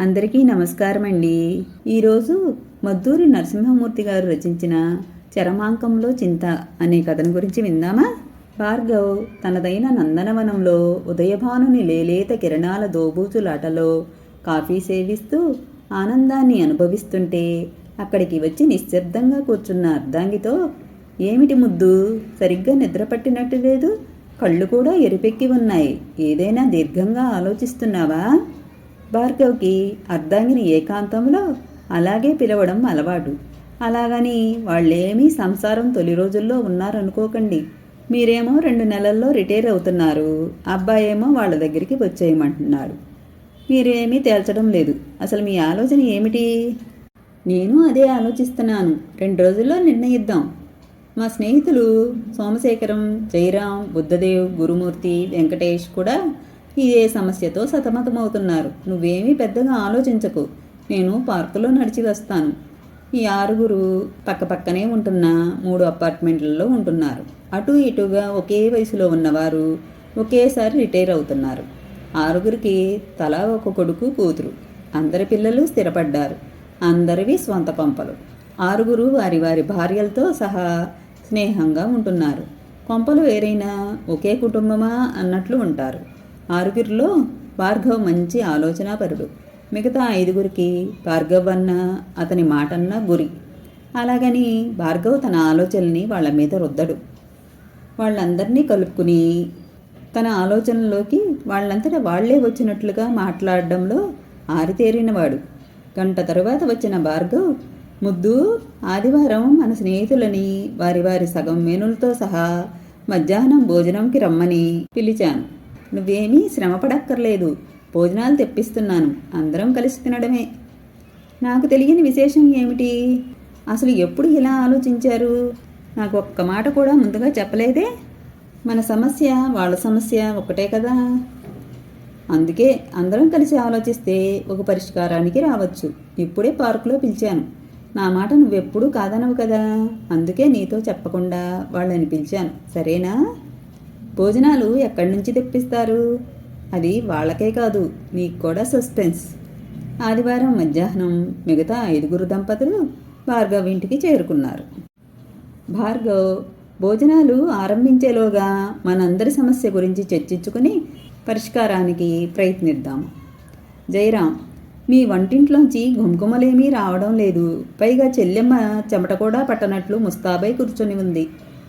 అందరికీ నమస్కారం అండి ఈరోజు మద్దూరి నరసింహమూర్తి గారు రచించిన చరమాంకంలో చింత అనే కథను గురించి విందామా? భార్గవ్ తనదైన నందనవనంలో ఉదయభానుని లేలేత కిరణాల దోబూచులాటలో కాఫీ సేవిస్తూ ఆనందాన్ని అనుభవిస్తుంటే అక్కడికి వచ్చి నిశ్శబ్దంగా కూర్చున్న అర్ధాంగితో ఏమిటి ముద్దు? సరిగ్గా నిద్ర పట్టినట్టు లేదు. కళ్ళు కూడా ఎరిపెక్కి ఉన్నాయి. ఏదైనా దీర్ఘంగా ఆలోచిస్తున్నావా? భార్గవ్కి అర్ధాంగిని ఏకాంతంలో అలాగే పిలవడం అలవాటు. అలాగని వాళ్ళేమీ సంసారం తొలి రోజుల్లో ఉన్నారనుకోకండి. మీరేమో రెండు నెలల్లో రిటైర్ అవుతున్నారు. అబ్బాయేమో వాళ్ళ దగ్గరికి వచ్చేయమంటున్నారు. మీరేమీ తేల్చడం లేదు. అసలు మీ ఆలోచన ఏమిటి? నేను అదే ఆలోచిస్తున్నాను. రెండు రోజుల్లో నిర్ణయిద్దాం. మా స్నేహితులు సోమశేఖరం జయరాం బుద్ధదేవ్ గురుమూర్తి వెంకటేష్ కూడా ఇదే సమస్యతో సతమతమవుతున్నారు. నువ్వేమీ పెద్దగా ఆలోచించకు. నేను పార్కులో నడిచి వస్తాను. ఈ ఆరుగురు పక్కపక్కనే ఉంటున్న. మూడు అపార్ట్మెంట్లలో ఉంటున్నారు. అటు ఇటుగా ఒకే వయసులో ఉన్నవారు ఒకేసారి రిటైర్ అవుతున్నారు. ఆరుగురికి తలా ఒక కొడుకు కూతురు. అందరి పిల్లలు స్థిరపడ్డారు. అందరివి స్వంత పంపలు. ఆరుగురు వారి వారి భార్యలతో సహా స్నేహంగా ఉంటున్నారు. కొంపలు వేరైనా ఒకే కుటుంబమా అన్నట్లు ఉంటారు. ఆరుగురిలో భార్గవ్ మంచి ఆలోచనాపరుడు. మిగతా ఐదుగురికి భార్గవ్ అన్న అతని మాటన్న గురి. అలాగని భార్గవ్ తన ఆలోచనల్ని వాళ్ళ మీద రుద్దడు. వాళ్ళందరినీ కలుపుకుని తన ఆలోచనలోకి వాళ్ళంతటా వాళ్ళే వచ్చినట్లుగా మాట్లాడడంలో ఆరితేరినవాడు. గంట తరువాత వచ్చిన భార్గవ్ ముద్దు ఆదివారం మన స్నేహితులని వారి వారి సగం మేనులతో సహా మధ్యాహ్నం భోజనంకి రమ్మని పిలిచాను. నువ్వేమీ శ్రమపడక్కర్లేదు. భోజనాలు తెప్పిస్తున్నాను. అందరం కలిసి తినడమే. నాకు తెలియని విశేషం ఏమిటి? అసలు ఎప్పుడు ఇలా ఆలోచించారు? నాకు ఒక్క మాట కూడా ముందుగా చెప్పలేదే? మన సమస్య వాళ్ళ సమస్య ఒకటే కదా. అందుకే అందరం కలిసి ఆలోచిస్తే ఒక పరిష్కారానికి రావచ్చు. ఇప్పుడే పార్కులో పిలిచాను. నా మాట నువ్వెప్పుడూ కాదనవు కదా. అందుకే నీతో చెప్పకుండా వాళ్ళని పిలిచాను. సరేనా? భోజనాలు ఎక్కడి నుంచి తెప్పిస్తారు? అది వాళ్ళకే కాదు నీకు కూడా సస్పెన్స్. ఆదివారం మధ్యాహ్నం మిగతా ఐదుగురు దంపతులు భార్గవ్ ఇంటికి చేరుకున్నారు. భార్గవ్ భోజనాలు ఆరంభించేలోగా మనందరి సమస్య గురించి చర్చించుకుని పరిష్కారానికి ప్రయత్నిద్దాం. జయరాం మీ వంటింట్లోంచి గుమ్కుమలేమీ రావడం లేదు. పైగా చెల్లెమ్మ చెమట కూడా పట్టనట్లు ముస్తాబై కూర్చొని ఉంది.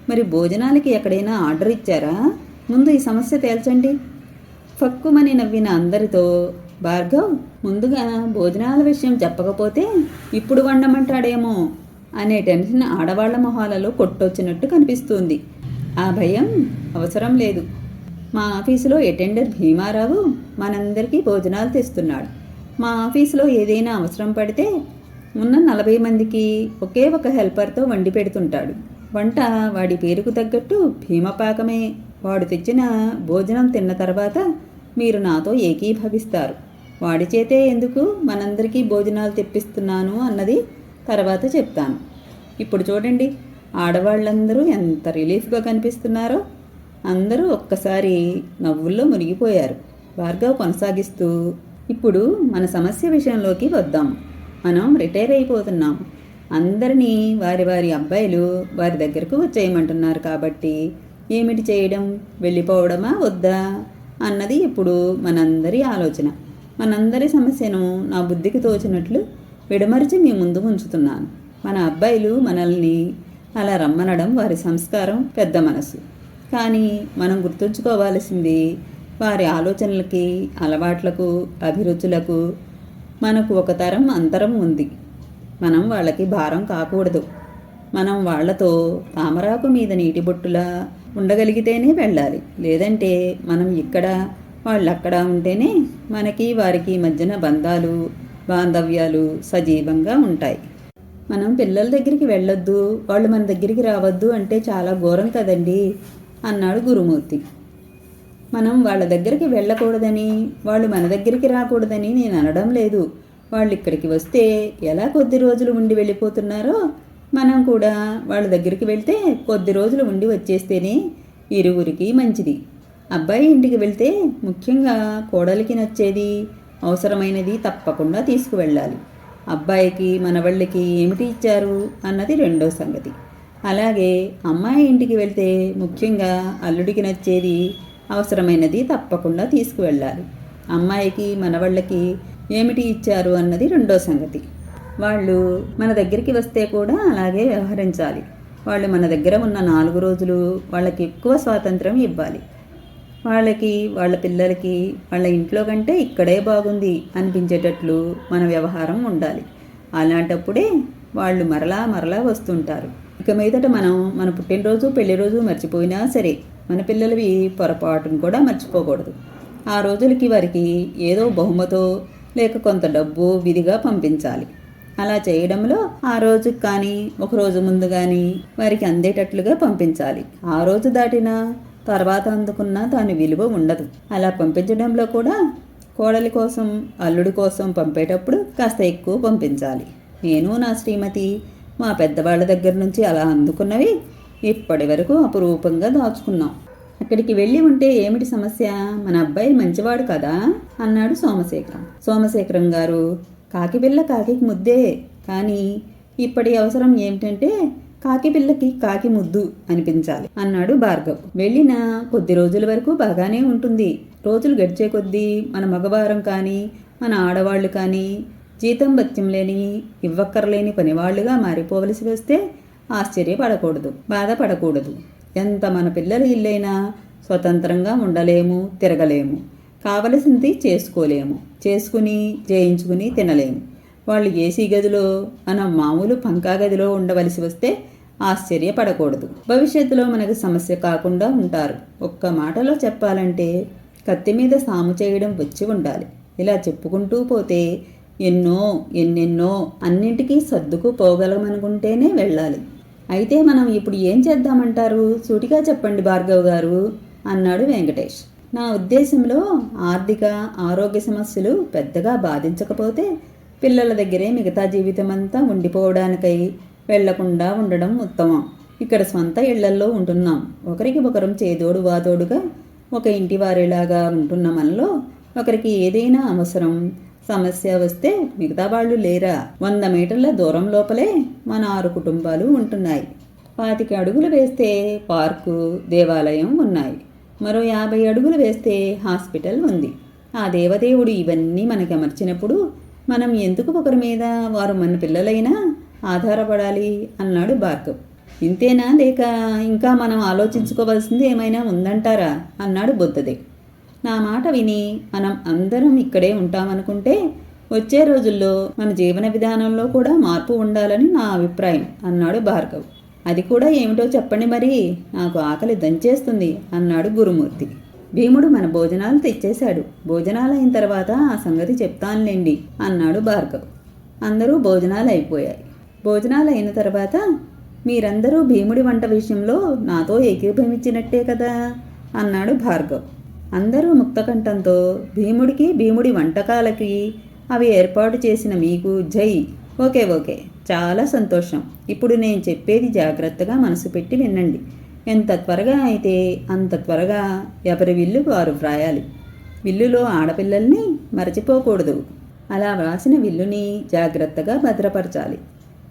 మరి భోజనాలకి ఎక్కడైనా ఆర్డర్ ఇచ్చారా? ముందు ఈ సమస్య తేల్చండి. ఫక్కుమని నవ్విన అందరితో భార్గవ్ ముందుగా భోజనాల విషయం చెప్పకపోతే ఇప్పుడు వండమంటాడేమో అనే టెన్షన్ ఆడవాళ్ళ మొహాలలో కొట్టొచ్చినట్టు కనిపిస్తుంది. ఆ భయం అవసరం లేదు. మా ఆఫీసులో అటెండర్ భీమారావు మనందరికీ భోజనాలు తెస్తున్నాడు. మా ఆఫీసులో ఏదైనా అవసరం పడితే ఉన్న నలభై మందికి ఒకే ఒక హెల్పర్తో వండి పెడుతుంటాడు. వంట వాడి పేరుకు తగ్గట్టు భీమపాకమే. వాడు తెచ్చిన భోజనం తిన్న తర్వాత మీరు నాతో ఏకీభవిస్తారు. వాడి చేతే ఎందుకు మనందరికీ భోజనాలు తెప్పిస్తున్నాను అన్నది తర్వాత చెప్తాను. ఇప్పుడు చూడండి ఆడవాళ్ళందరూ ఎంత రిలీఫ్గా కనిపిస్తున్నారో. అందరూ ఒక్కసారి నవ్వుల్లో మునిగిపోయారు. భార్గవ్ కొనసాగిస్తూ ఇప్పుడు మన సమస్య విషయంలోకి వద్దాం. మనం రిటైర్ అయిపోతున్నాం. అందరినీ వారి వారి అబ్బాయిలు వారి దగ్గరకు వచ్చేయమంటున్నారు కాబట్టి ఏమిటి చేయడం? వెళ్ళిపోవడమా? వద్దా? అన్నది ఇప్పుడు మనందరి ఆలోచన. మనందరి సమస్యను నా బుద్ధికి తోచినట్లు విడమరిచి మీ ముందు ఉంచుతున్నాను మన అబ్బాయిలు మనల్ని అలా రమ్మనడం వారి సంస్కారం పెద్ద మనసు. కానీ మనం గుర్తుంచుకోవాల్సింది వారి ఆలోచనలకి అలవాట్లకు అభిరుచులకు మనకు ఒక తరం అంతరం ఉంది. మనం వాళ్ళకి భారం కాకూడదు. మనం వాళ్ళతో తామరాకు మీద నీటి బొట్టులా ఉండగలిగితేనే వెళ్ళాలి. లేదంటే మనం ఇక్కడ వాళ్ళు అక్కడ ఉంటేనే మనకి వారికి మధ్యన బంధాలు బాంధవ్యాలు సజీవంగా ఉంటాయి. మనం పిల్లల దగ్గరికి వెళ్ళొద్దు వాళ్ళు మన దగ్గరికి రావద్దు అంటే చాలా ఘోరం కదండి అన్నాడు గురుమూర్తి. మనం వాళ్ళ దగ్గరికి వెళ్ళకూడదని వాళ్ళు మన దగ్గరికి రాకూడదని నేను అనడం లేదు. వాళ్ళు ఇక్కడికి వస్తే ఎలా కొద్ది రోజులు ఉండి వెళ్ళిపోతున్నారో మనం కూడా వాళ్ళ దగ్గరికి వెళ్తే కొద్ది రోజులు ఉండి వచ్చేస్తేనే ఇరువురికి మంచిది. అబ్బాయి ఇంటికి వెళ్తే ముఖ్యంగా కోడలికి నచ్చేది అవసరమైనది తప్పకుండా తీసుకువెళ్ళాలి. అబ్బాయికి మనవళ్ళకి ఏమిటి ఇచ్చారు అన్నది రెండో సంగతి. అలాగే అమ్మాయి ఇంటికి వెళ్తే ముఖ్యంగా అల్లుడికి నచ్చేది అవసరమైనది తప్పకుండా తీసుకువెళ్ళాలి. అమ్మాయికి మనవళ్ళకి ఏమిటి ఇచ్చారు అన్నది రెండో సంగతి. వాళ్ళు మన దగ్గరికి వస్తే కూడా అలాగే వ్యవహరించాలి. వాళ్ళు మన దగ్గర ఉన్న నాలుగు రోజులు వాళ్ళకి ఎక్కువ స్వాతంత్రం ఇవ్వాలి. వాళ్ళకి వాళ్ళ పిల్లలకి వాళ్ళ ఇంట్లో కంటే ఇక్కడే బాగుంది అనిపించేటట్లు మన వ్యవహారం ఉండాలి. అలాంటప్పుడే వాళ్ళు మరలా మరలా వస్తుంటారు. ఇక మీదట మనం మన పుట్టినరోజు పెళ్ళి రోజు మర్చిపోయినా సరే మన పిల్లలవి పొరపాటును కూడా మర్చిపోకూడదు. ఆ రోజులకి వారికి ఏదో బహుమతో లేక కొంత డబ్బు విధిగా పంపించాలి. అలా చేయడంలో ఆ రోజుకి కానీ ఒక రోజు ముందు కానీ వారికి అందేటట్లుగా పంపించాలి. ఆ రోజు దాటినా తర్వాత అందుకున్న దాని విలువ ఉండదు. అలా పంపించడంలో కూడా కోడలి కోసం అల్లుడి కోసం పంపేటప్పుడు కాస్త ఎక్కువ పంపించాలి. నేను నా శ్రీమతి మా పెద్దవాళ్ళ దగ్గర నుంచి అలా అందుకున్నవి ఇప్పటి వరకు అపురూపంగా దాచుకున్నాం. అక్కడికి వెళ్ళి ఉంటే ఏమిటి సమస్య? మన అబ్బాయి మంచివాడు కదా? అన్నాడు సోమశేఖరం. సోమశేఖరం గారు కాకి పిల్ల కాకికి ముద్దే. కానీ ఇప్పటి అవసరం ఏమిటంటే కాకి పిల్లకి కాకి ముద్దు అనిపించాలి అన్నాడు భార్గవ్. వెళ్ళిన కొద్ది రోజుల వరకు బాగానే ఉంటుంది. రోజులు గడిచే కొద్దీ మన మగవారం కానీ మన ఆడవాళ్ళు కానీ జీతం బత్యం లేని ఇవ్వక్కర్లేని పనివాళ్ళుగా మారిపోవలసి వస్తే ఆశ్చర్యపడకూడదు బాధపడకూడదు. ఎంత మన పిల్లల ఇల్లైనా స్వతంత్రంగా ఉండలేము తిరగలేము. కావలసింది చేసుకోలేము. చేసుకుని జయించుకుని తినలేము. వాళ్ళు ఏసీ గదిలో మన మామూలు పంకా గదిలో ఉండవలసి వస్తే ఆశ్చర్యపడకూడదు. భవిష్యత్తులో మనకు సమస్య కాకుండా ఉంటారు. ఒక్క మాటలో చెప్పాలంటే కత్తి మీద సాము చేయడం వచ్చి ఉండాలి. ఇలా చెప్పుకుంటూ పోతే ఎన్నో ఎన్నెన్నో అన్నింటికీ సర్దుకు పోగలమనుకుంటేనే వెళ్ళాలి. అయితే మనం ఇప్పుడు ఏం చేద్దామంటారు? సూటిగా చెప్పండి భార్గవ్ గారు అన్నాడు వెంకటేష్. నా ఉద్దేశంలో ఆర్థిక ఆరోగ్య సమస్యలు పెద్దగా బాధించకపోతే పిల్లల దగ్గరే మిగతా జీవితం అంతా ఉండిపోవడానికై వెళ్ళకుండా ఉండడం ఉత్తమం. ఇక్కడ సొంత ఇళ్ళల్లో ఉంటున్నాం. ఒకరికి ఒకరం చేదోడు వాదోడుగా ఒక ఇంటి వారిలాగా ఉంటున్న మనలో ఒకరికి ఏదైనా అవసరం సమస్య వస్తే మిగతా వాళ్ళు లేరా? వంద మీటర్ల దూరం లోపలే మన ఆరు కుటుంబాలు ఉంటున్నాయి. పాతిక అడుగులు వేస్తే పార్కు దేవాలయం ఉన్నాయి. మరో యాభై అడుగులు వేస్తే హాస్పిటల్ ఉంది. ఆ దేవదేవుడు ఇవన్నీ మనకి అమర్చినప్పుడు మనం ఎందుకు ఒకరి మీద వారు మన పిల్లలైనా ఆధారపడాలి అన్నాడు భార్గవ్. ఇంతేనా లేక ఇంకా మనం ఆలోచించుకోవాల్సింది ఏమైనా ఉందంటారా? అన్నాడు బుద్ధదేవ్. నా మాట విని మనం అందరం ఇక్కడే ఉంటామనుకుంటే వచ్చే రోజుల్లో మన జీవన విధానంలో కూడా మార్పు ఉండాలని నా అభిప్రాయం అన్నాడు భార్గవ్. అది కూడా ఏమిటో చెప్పండి మరి. నాకు ఆకలి దంచేస్తుంది అన్నాడు గురుమూర్తి. భీముడు మన భోజనాలు తెచ్చేశాడు. భోజనాలు అయిన తర్వాత ఆ సంగతి చెప్తానులేండి అన్నాడు భార్గవ్. అందరూ భోజనాలు అయిపోయాయి. భోజనాలు అయిన తర్వాత మీరందరూ భీముడి వంట విషయంలో నాతో ఏకీభవించినట్టే కదా అన్నాడు భార్గవ్. అందరూ ముక్తకంఠంతో భీముడికి భీముడి వంటకాలకి అవి ఏర్పాటు చేసిన మీకు జై. Okay okay. చాలా సంతోషం. ఇప్పుడు నేను చెప్పేది జాగ్రత్తగా మనసు పెట్టి వినండి. ఎంత త్వరగా అయితే అంత త్వరగా ఎవరి విల్లు వారు వ్రాయాలి. విల్లులో ఆడపిల్లల్ని మరచిపోకూడదు. అలా వ్రాసిన విల్లుని జాగ్రత్తగా భద్రపరచాలి.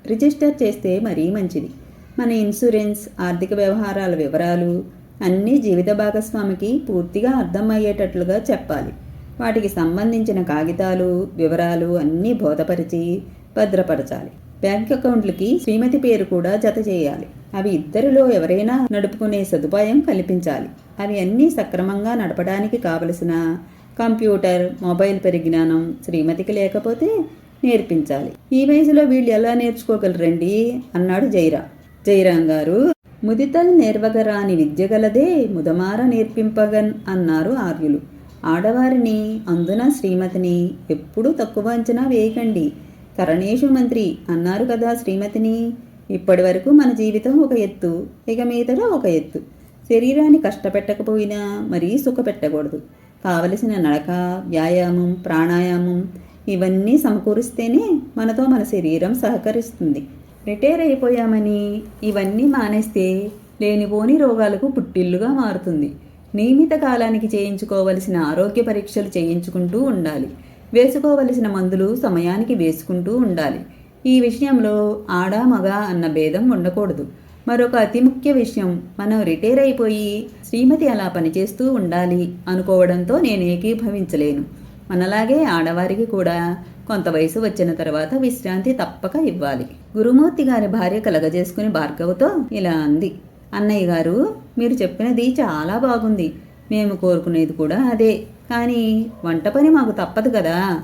రిజిస్టర్ చేస్తే మరీ మంచిది. మన ఇన్సూరెన్స్ ఆర్థిక వ్యవహారాల వివరాలు అన్నీ జీవిత భాగస్వామికి పూర్తిగా అర్థమయ్యేటట్లుగా చెప్పాలి. వాటికి సంబంధించిన కాగితాలు వివరాలు అన్నీ బోధపరిచి భద్రపరచాలి. బ్యాంక్ అకౌంట్లకి శ్రీమతి పేరు కూడా జత చేయాలి. అవి ఇద్దరిలో ఎవరైనా నడుపుకునే సదుపాయం కల్పించాలి. అవి అన్నీ సక్రమంగా నడపడానికి కావలసిన కంప్యూటర్ మొబైల్ పరిజ్ఞానం శ్రీమతికి లేకపోతే నేర్పించాలి. ఈ వయసులో వీళ్ళు ఎలా నేర్చుకోగలరండి? అన్నాడు జైరా. జైరాం గారు ముదితల్ నేర్వగరాని విద్యగలదే ముదమార నేర్పింపగన్ అన్నారు ఆర్యులు. ఆడవారిని అందున శ్రీమతిని ఎప్పుడూ తక్కువ అంచనా వేయకండి. కరణేషు మంత్రి అన్నారు కదా శ్రీమతిని ఇప్పటి వరకు మన జీవితం ఒక ఎత్తు ఇక మీదట ఒక ఎత్తు. శరీరాన్ని కష్టపెట్టకపోయినా మరీ సుఖపెట్టకూడదు. కావలసిన నడక వ్యాయామం ప్రాణాయామం ఇవన్నీ సమకూరిస్తేనే మనతో మన శరీరం సహకరిస్తుంది. రిటైర్ అయిపోయామని ఇవన్నీ మానేస్తే లేనిపోని రోగాలకు పుట్టిల్లుగా మారుతుంది. నియమిత కాలానికి చేయించుకోవలసిన ఆరోగ్య పరీక్షలు చేయించుకుంటూ ఉండాలి. వేసుకోవలసిన మందులు సమయానికి వేసుకుంటూ ఉండాలి. ఈ విషయంలో ఆడ మగ అన్న భేదం ఉండకూడదు. మరొక అతి ముఖ్య విషయం మనం రిటైర్ అయిపోయి శ్రీమతి అలా పనిచేస్తూ ఉండాలి అనుకోవడంతో నేను ఏకీభవించలేను. మనలాగే ఆడవారికి కూడా కొంత వయసు వచ్చిన తర్వాత విశ్రాంతి తప్పక ఇవ్వాలి. గురుమూర్తి గారి భార్య కలగజేసుకుని భార్గవతో ఇలా అంది. అన్నయ్య గారు మీరు చెప్పినది చాలా బాగుంది. మేము కోరుకునేది కూడా అదే. కానీ వంట పని మాకు తప్పదు కదా.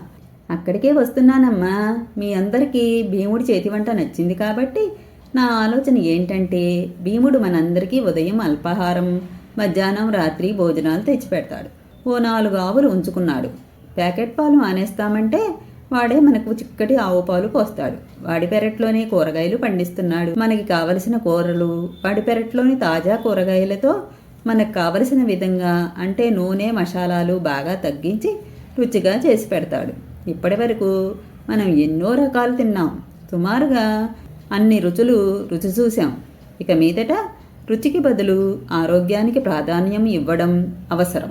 అక్కడికే వస్తున్నానమ్మా. మీ అందరికీ భీముడి చేతి వంట నచ్చింది కాబట్టి నా ఆలోచన ఏంటంటే భీముడు మనందరికీ ఉదయం అల్పాహారం మధ్యాహ్నం రాత్రి భోజనాలు తెచ్చిపెడతాడు. ఓ నాలుగు ఆవులు ఉంచుకున్నాడు. ప్యాకెట్ పాలు మానేస్తామంటే వాడే మనకు చిక్కటి ఆవు పాలు పోస్తాడు. వాడి పెరట్లోనే కూరగాయలు పండిస్తున్నాడు. మనకి కావలసిన కూరలు వాడి పెరట్లోని తాజా కూరగాయలతో మనకు కావలసిన విధంగా అంటే నూనె మసాలాలు బాగా తగ్గించి రుచిగా చేసి పెడతాడు. ఇప్పటి వరకు మనం ఎన్నో రకాలు తిన్నాం. సుమారుగా అన్ని రుచులు రుచి చూసాం ఇక మీదట రుచికి బదులు ఆరోగ్యానికి ప్రాధాన్యం ఇవ్వడం అవసరం.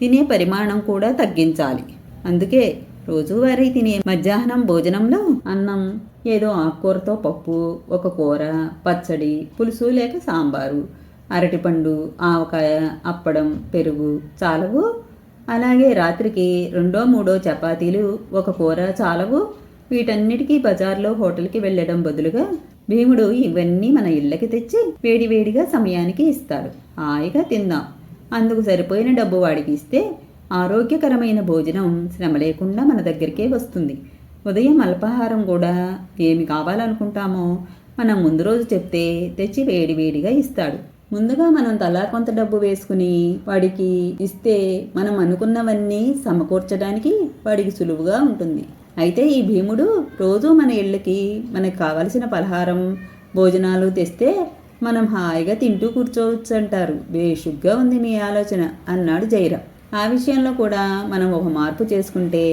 తినే పరిమాణం కూడా తగ్గించాలి. అందుకే రోజువారీ తినే మధ్యాహ్నం భోజనంలో అన్నం ఏదో ఆకుకూరతో పప్పు ఒక కూర పచ్చడి పులుసు లేక సాంబారు అరటిపండు ఆవకాయ అప్పడం పెరుగు చాలవు. అలాగే రాత్రికి రెండో మూడో చపాతీలు ఒక కూర చాలవు. వీటన్నిటికీ బజార్లో హోటల్కి వెళ్ళడం బదులుగా భీముడు ఇవన్నీ మన ఇళ్ళకి తెచ్చి వేడివేడిగా సమయానికి ఇస్తాడు. హాయిగా తిందాం. అందుకు సరిపోయిన డబ్బు వాడికి ఇస్తే ఆరోగ్యకరమైన భోజనం శ్రమ లేకుండా మన దగ్గరికే వస్తుంది. ఉదయం అల్పాహారం కూడా ఏమి కావాలనుకుంటామో మనం ముందు రోజు చెప్తే తెచ్చి వేడివేడిగా ఇస్తాడు. ముందుగా మనం తలా కొంత డబ్బు వేసుకుని వాడికి ఇస్తే మనం అనుకున్నవన్నీ సమకూర్చడానికి వాడికి సులువుగా ఉంటుంది. అయితే ఈ భీముడు రోజు మన ఇళ్ళకి మనకు కావలసిన పలహారం భోజనాలు తెస్తే మనం హాయిగా తింటూ కూర్చోవచ్చు అంటారు బేషుగ్గా ఉంది మీ ఆలోచన అన్నాడు జైరామ్. ఆ విషయంలో కూడా మనం ఒక మార్పు చేసుకుంటే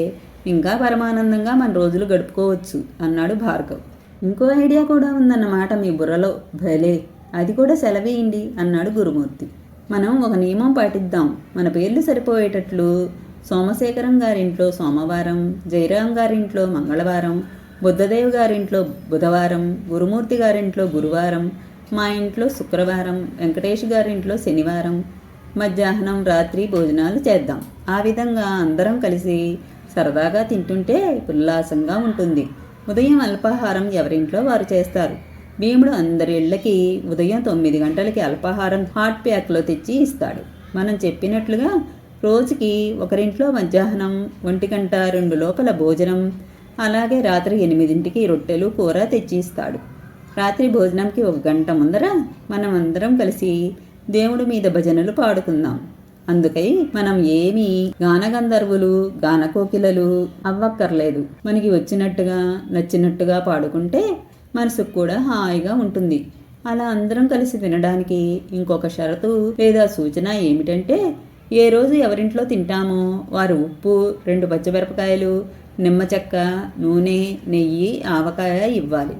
ఇంకా పరమానందంగా మన రోజులు గడుపుకోవచ్చు అన్నాడు భార్గవ్. ఇంకో ఐడియా కూడా ఉందన్నమాట మీ బుర్రలో. భలే! అది కూడా సెలవేయండి అన్నాడు గురుమూర్తి. మనం ఒక నియమం పాటిద్దాం. మన పేర్లు సరిపోయేటట్లు సోమశేఖరం గారింట్లో సోమవారం జయరాం గారింట్లో మంగళవారం బుద్ధదేవ్ గారింట్లో బుధవారం గురుమూర్తి గారింట్లో గురువారం మా ఇంట్లో శుక్రవారం వెంకటేష్ గారింట్లో శనివారం మధ్యాహ్నం రాత్రి భోజనాలు చేద్దాం. ఆ విధంగా అందరం కలిసి సరదాగా తింటుంటే ఉల్లాసంగా ఉంటుంది. ఉదయం అల్పాహారం ఎవరింట్లో వారు చేస్తారు. భీముడు అందరి ఇళ్ళకి ఉదయం తొమ్మిది గంటలకి అల్పాహారం హాట్ ప్యాక్లో తెచ్చి ఇస్తాడు. మనం చెప్పినట్లుగా రోజుకి ఒకరింట్లో మధ్యాహ్నం ఒంటి గంట రెండు లోపల భోజనం అలాగే రాత్రి ఎనిమిదింటికి రొట్టెలు కూర తెచ్చి ఇస్తాడు. రాత్రి భోజనంకి ఒక గంట ముందర మనం అందరం కలిసి దేవుడి మీద భజనలు పాడుకుందాం. అందుకై మనం ఏమీ గానగంధర్వులు గానకోకిలలు అవ్వక్కర్లేదు. మనకి వచ్చినట్టుగా నచ్చినట్టుగా పాడుకుంటే మనసుకు కూడా హాయిగా ఉంటుంది. అలా అందరం కలిసి తినడానికి ఇంకొక షరతు లేదా సూచన ఏమిటంటే ఏ రోజు ఎవరింట్లో తింటామో వారు ఉప్పు రెండు పచ్చిమిరపకాయలు నిమ్మ చెక్క నూనె నెయ్యి ఆవకాయ ఇవ్వాలి.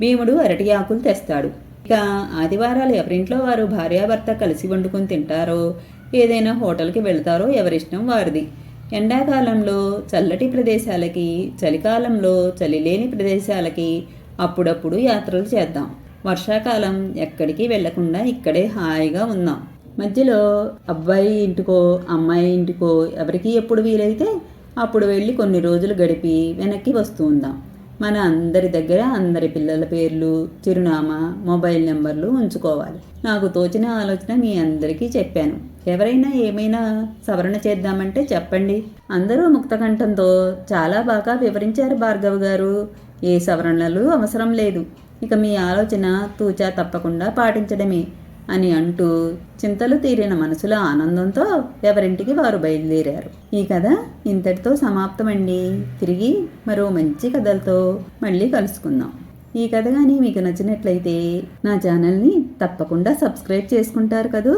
భీముడు అరటి ఆకులు తెస్తాడు. ఇక ఆదివారాలు ఎవరింట్లో వారు భార్యాభర్త కలిసి వండుకొని తింటారో ఏదైనా హోటల్కి వెళ్తారో ఎవరిష్టం వారిది. ఎండాకాలంలో చల్లటి ప్రదేశాలకి చలికాలంలో చలి లేని ప్రదేశాలకి అప్పుడప్పుడు యాత్రలు చేద్దాం. వర్షాకాలం ఎక్కడికి వెళ్ళకుండా ఇక్కడే హాయిగా ఉందాం. మధ్యలో అబ్బాయి ఇంటికో అమ్మాయి ఇంటికో ఎవరికి ఎప్పుడు వీలైతే అప్పుడు వెళ్ళి కొన్ని రోజులు గడిపి వెనక్కి వస్తూ ఉందాం. మన అందరి దగ్గర అందరి పిల్లల పేర్లు చిరునామా మొబైల్ నెంబర్లు ఉంచుకోవాలి. నాకు తోచిన ఆలోచన మీ అందరికీ చెప్పాను. ఎవరైనా ఏమైనా సవరణ చేద్దామంటే చెప్పండి. అందరూ ముక్తకంఠంతో చాలా బాగా వివరించారు భార్గవ్ గారు. ఏ సవరణలు అవసరం లేదు. ఇక మీ ఆలోచన తూచా తప్పకుండా పాటించడమే. అని అంటూ చింతలు తీరిన మనసులో ఆనందంతో ఎవరింటికి వారు బయలుదేరారు. ఈ కథ ఇంతటితో సమాప్తమండి. తిరిగి మరో మంచి కథలతో మళ్ళీ కలుసుకుందాం. ఈ కథ కానీ మీకు నచ్చినట్లయితే నా ఛానల్ని తప్పకుండా సబ్స్క్రైబ్ చేసుకుంటారు కదూ?